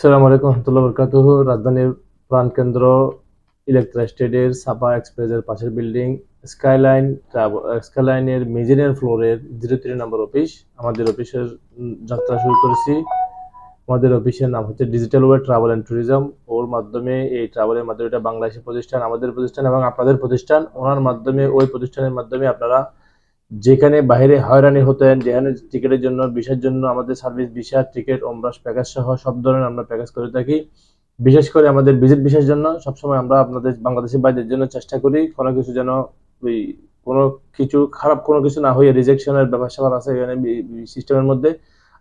সালাম আলাইকুম রহমতুল্লাহ বরকাতুহ। রাজধানীর প্রাণকেন্দ্র, ইলেকট্রা স্টেটের সাপা এক্সপ্রেসের পাশের বিল্ডিং, স্কাইলাইন স্কাইলাইনের মেজিনিয়ার ফ্লোরের জিরো থ্রি নম্বর অফিস। আমাদের অফিসের যাত্রা শুরু করেছি। আমাদের অফিসের নাম হচ্ছে digital way travel and tourism ওর মাধ্যমে এই ট্রাভেলের মাধ্যমে এটা বাংলাদেশের প্রতিষ্ঠান, আমাদের প্রতিষ্ঠান এবং আপনাদের প্রতিষ্ঠান। ওনার মাধ্যমে, ওই প্রতিষ্ঠানের মাধ্যমে আপনারা যেখানে বাইরে হয়রানি হতেন, যেখানে টিকিটের জন্য, ভিসার জন্য আমাদের সার্ভিস, ভিসা, টিকিট, ওমরাস, প্যাকেজ সহ সব ধরনের আমরা প্যাকেজ করে থাকি। বিশেষ করে আমাদের ভিজিট ভিসার জন্য সবসময় আমরা আপনাদের, বাংলাদেশি বাইদের জন্য চেষ্টা করি, কোনো কিছু যেন ওই কোনো কিছু খারাপ কোনো কিছু না হয়ে রিজেকশনের স্যাপার আছে এখানে সিস্টেমের মধ্যে।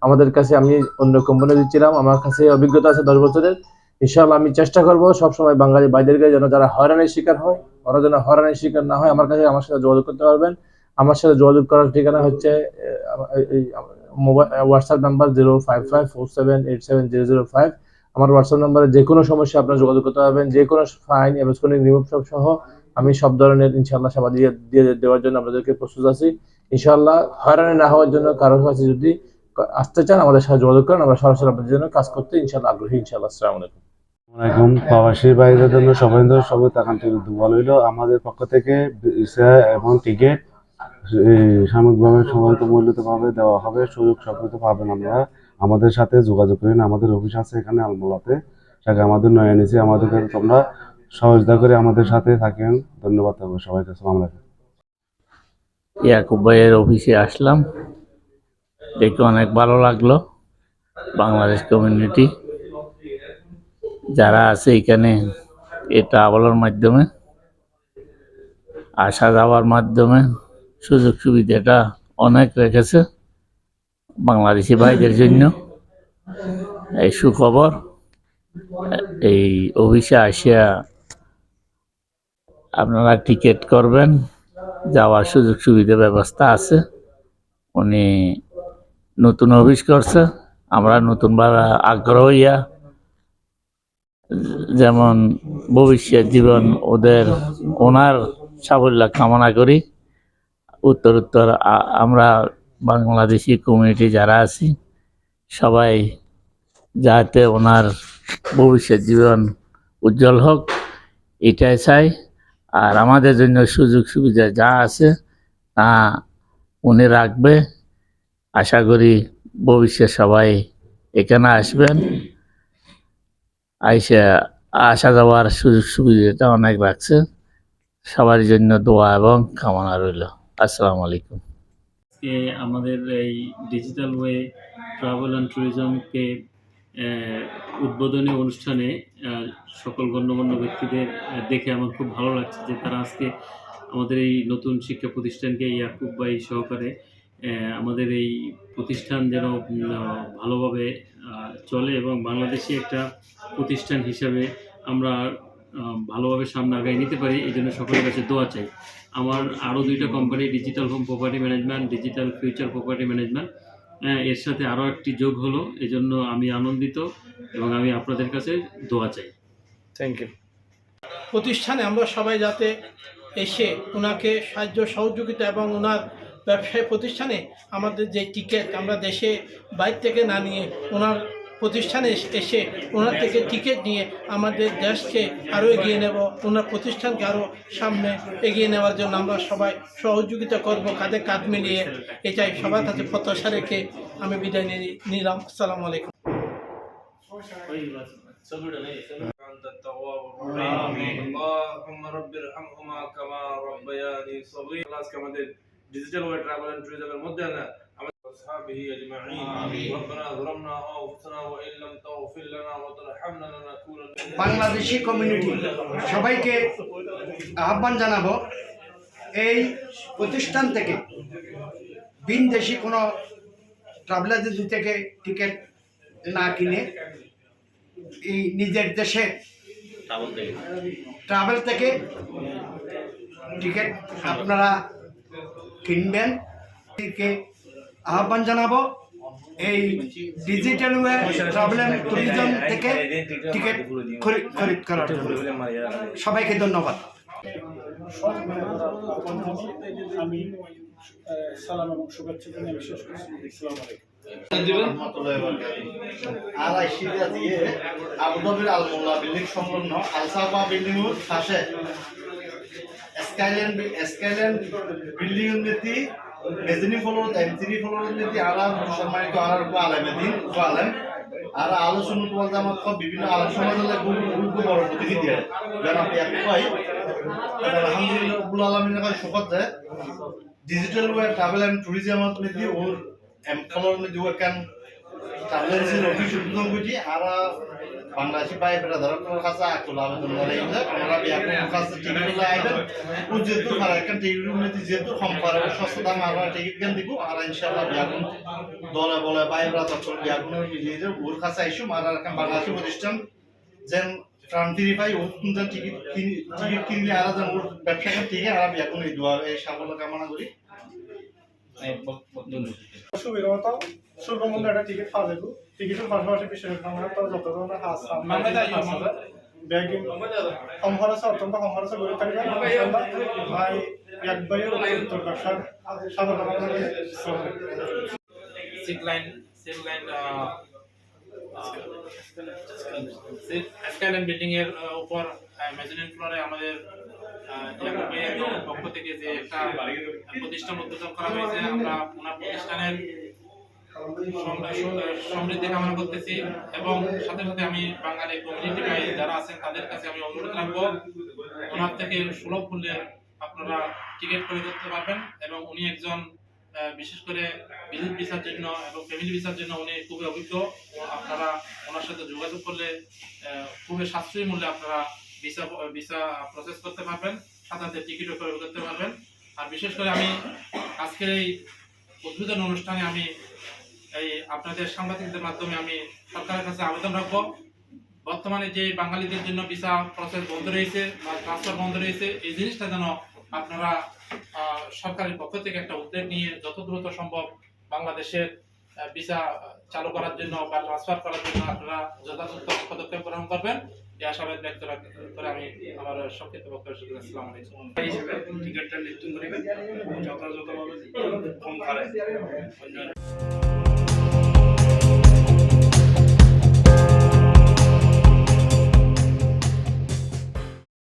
আমাদের কাছে আমি অন্য কোম্পানি দিচ্ছিলাম, আমার কাছে অভিজ্ঞতা আছে দশ বছরের। ইনশাআল্লাহ আমি চেষ্টা করব সবসময় বাঙালি বাইদেরকে যেন যারা হয়রানির শিকার হয়, ওরা যেন হয়রানির শিকার না হয়, আমার কাছে, আমার সাথে যোগাযোগ করতে পারবেন। আমার সাথে যোগাযোগ করার ঠিকানা হচ্ছে mobile WhatsApp number zero five five four seven eight seven zero zero five আমার হোয়াটসঅ্যাপ নাম্বারে যে কোনো সমস্যা আপনার যোগাযোগ করতে পারবেন যে কোনো ফাইন ইলেকট্রনিক রিমুভ সহ, আমি সব ধরনের ইনশাল্লাহ সেবা দিয়ে দিয়ে দেওয়ার জন্য আপনাদেরকে প্রস্তুত আছি। ইনশাআল্লাহ হয়রানি না হওয়ার জন্য কারোর কাছে যদি আসতে চান, আমাদের সাথে যোগাযোগ করেন, আমরা সরাসরি আপনাদের জন্য কাজ করতে ইনশাআল্লাহ আগ্রহী, ইনশাআল্লাহ, আসসালামু আলাইকুম। আসসালামাইকুম প্রবাসী ভাইদের জন্য, সবাই সবাই আমাদের পক্ষ থেকে এবং টিকিট সাময়িকভাবে সীমিত মূল্যতে ভাবে দেওয়া হবে, সুযোগ সবকিছু পাবেন আমরা। আমাদের সাথে যোগাযোগ করেন, আমাদের অফিস আছে এখানে, আলমোলাতে। সেটা আমাদের নয় এনেছি, আমাদের কাছে তোমরা সহযোগিতা করে আমাদের সাথে থাকেন। ধন্যবাদ থাকবে সবাইকে, আসসালামু আলাইকুম। ইয়াকুব ভাইয়ের অফিসে আসলাম। দেখে অনেক ভালো লাগল, বাংলাদেশ কমিউনিটি যারা আছে এখানে, এটা আবলার মাধ্যমে, আসা যাওয়ার মাধ্যমে। সুযোগ সুবিধাটা অনেক রেখেছে বাংলাদেশি ভাইদের জন্য। এই সুখবর, এই অফিসে আসিয়া আপনারা টিকিট করবেন, যাওয়ার সুযোগ সুবিধা ব্যবস্থা আছে। উনি নতুন অফিস করছে, আমরা নতুনভাবে আগ্রহ হইয়া, যেমন ভবিষ্যৎ জীবন ওদের ওনার সাফল্য কামনা করি। উত্তর উত্তর আমরা বাংলাদেশি কমিউনিটি যারা আছি, সবাই যাতে ওনার ভবিষ্যৎ জীবন উজ্জ্বল হোক, এটাই চাই। আর আমাদের জন্য সুযোগ সুবিধা যা আছে, তা উনি রাখবে। আশা করি ভবিষ্যৎ সবাই এখানে আসবেন। আইসা আসা যাওয়ার সুযোগ সুবিধাটা অনেক রাখছে সবার জন্য দোয়া এবং কামনা রইল। আসসালামু আলাইকুম। আজকে আমাদের এই ডিজিটাল ওয়ে ট্রাভেল অ্যান্ড ট্যুরিজমকে উদ্বোধনী অনুষ্ঠানে সকল গণ্যমান্য ব্যক্তিদের দেখে আমার খুব ভালো লাগছে যে তারা আজকে আমাদের এই নতুন শিক্ষা প্রতিষ্ঠানকে ইয়াকুব বাই সহকারে আমাদের এই প্রতিষ্ঠান যেন ভালোভাবে চলে এবং বাংলাদেশি একটা প্রতিষ্ঠান হিসাবে আমরা ভালোভাবে সামনে আগায় নিতে পারি, এই জন্য সকলের কাছে দোয়া চাই। আমার আরও দুইটা company digital home property management digital future property management এর সাথে আরও একটি যোগ হলো, এজন্য আমি আনন্দিত এবং আমি আপনাদের কাছে দোয়া চাই। থ্যাংক ইউ প্রতিষ্ঠানে আমরা সবাই যাতে এসে ওনাকে সাহায্য, সহযোগিতা এবং ওনার ব্যবসায় প্রতিষ্ঠানে আমাদের যে টিকিট আমরা দেশে বাইরে থেকে না নিয়ে ওনার প্রতিষ্ঠানে এস- এসে ওনার থেকে টিকিট নিয়ে আমাদের দেশকে আরও এগিয়ে নেব ওনার প্রতিষ্ঠানকে আরও সামনে এগিয়ে নেওয়ার জন্য আমরা সবাই সহযোগিতা করব কাঁধে কাঁধ মিলিয়ে এটাই সবার কাছে প্রত্যাশা রেখে আমি বিদায় নিয়ে নিলাম আসসালামু আলাইকুম أنت التواب الرحيم اللهم رب ارحمهما كما ربياني صغير আজকে আমাদের ডিজিটাল ওয়ে ট্রাভেল এন্ড ট্যুরিজমের মধ্যে না আমাদের أصحابه أجمعين ربنا ظلمنا أنفسنا وإن لم تغفر لنا وترحمنا لنكونن من বাংলাদেশি কমিউনিটি সবাইকে আহ্বান জানাবো এই প্রতিষ্ঠান থেকে বিনদেশি কোনো ট্রাভেল এজেন্সি থেকে টিকিট না কিনে এই নিজের দেশে ট্রাভেল থেকে টিকিট আপনারা কিনবেন কে আহ্বান জানাব, এই ডিজিটাল অ্যান্ড ট্যুরিজম থেকে টিকিট খরিদ করার জন্য। সবাইকে ধন্যবাদ। আমি সালাম এবং শুভেচ্ছা জানিয়ে করছি বিল্ডিং সংলগ্ন building building mezzanine floor M three floor নীতি আর সম্মানিত আর আলেমেদিন আলেম আর আলোচনা বলতে আমার বিভিন্ন আলোচনা সমাজের গুরু গুরু বড় প্রতিনিধি জনাব ইয়াকুব ভাই আলহামদুলিল্লাহ রব্বুল আলমিনের কাছে শপথ দেয় digital way travel and tourism নীতি, ওর এম ফ্লোর নীতি ও কেন ট্রাভেল এজেন্সির অফিস উদ্বোধন করছি। আর বাংলাদেশি ভাই ব্রাদারের কাছে আকুল আবেদন জানাই বিয়াকুর কাছে টিকিট আইবেন? ও যেহেতু একটা টিকিট যেহেতু কম সস্তা দাম আমরা টিকিট কেন দিব? আর ইনশাআল্লাহ দলে বলে ভাই ব্রাদার বিয়াকুনের মিলিয়ে যে ওর কাছে আইসুম আর বাংলাদেশি প্রতিষ্ঠান, যেন ক্রান্তি পাই ও টিকিট টিকিট কিনলে আর যেন ওর ঠিক আর বিয়াকুন এই দোয়া এই সাফল্য কামনা করি। সুবিধা সুরক্ষা একটা টিকিট পাওয়া যাবে। টিকিটের পাশাপাশি বিশেষ আমরা তো যত ধরনের হাস ব্যাগিং কম খরচে অত্যন্ত কম খরচে ঘুরে থাকবে। ভাই এক ভাইয়ের উত্তর ব্যবসার সাধারণ আপনাদের লাইন সিক লাইন এর উপর ফ্লোরে আমাদের পক্ষ থেকে যে একটা প্রতিষ্ঠান উদ্বোধন করা হয়েছে, আমরা প্রতিষ্ঠানের সম- সম- সমৃদ্ধি কামনা করতেছি এবং সাথে সাথে আমি বাঙালি কমিউনিটি ভাই যারা আছেন তাদের কাছে আমি অনুরোধ রাখব, ওনার থেকে সুলভ মূল্যে আপনারা টিকিট করে করতে পারবেন এবং উনি একজন বিশেষ করে বিদ্যুৎ ভিসার জন্য এবং ফ্যামিলি ভিসার জন্য উনি খুবই অভিজ্ঞ আপনারা ওনার সাথে যোগাযোগ করলে খুবই সাশ্রয়ী মূল্যে আপনারা ভিসা ভিসা প্রসেস করতে পারবেন সাথে টিকিটও করে করতে পারবেন। আর বিশেষ করে আমি আজকের এই উদ্বোধন অনুষ্ঠানে আমি এই আপনাদের সাংবাদিকদের মাধ্যমে আমি সরকারের কাছে আবেদন রাখব। বর্তমানে যে বাঙালিদের জন্য ভিসা প্রসেস বন্ধ রয়েছে বা ট্রান্সফার বন্ধ রয়েছে, এই জিনিসটা যেন আপনারা সরকারের পক্ষ থেকে একটা উদ্যোগ নিয়ে যত দ্রুত সম্ভব বাংলাদেশের ভিসা চালু করার জন্য বা ট্রান্সফার করার জন্য আপনারা যথাযথ পদক্ষেপ গ্রহণ করবেন। যে আশাবাদ ব্যক্ত করে আমি আমার সংক্ষিপ্ত বক্তব্য করছি। আসসালামু আলাইকুম। টিকিটটা নিশ্চিত করিবেন, যথাযথভাবে কম পারে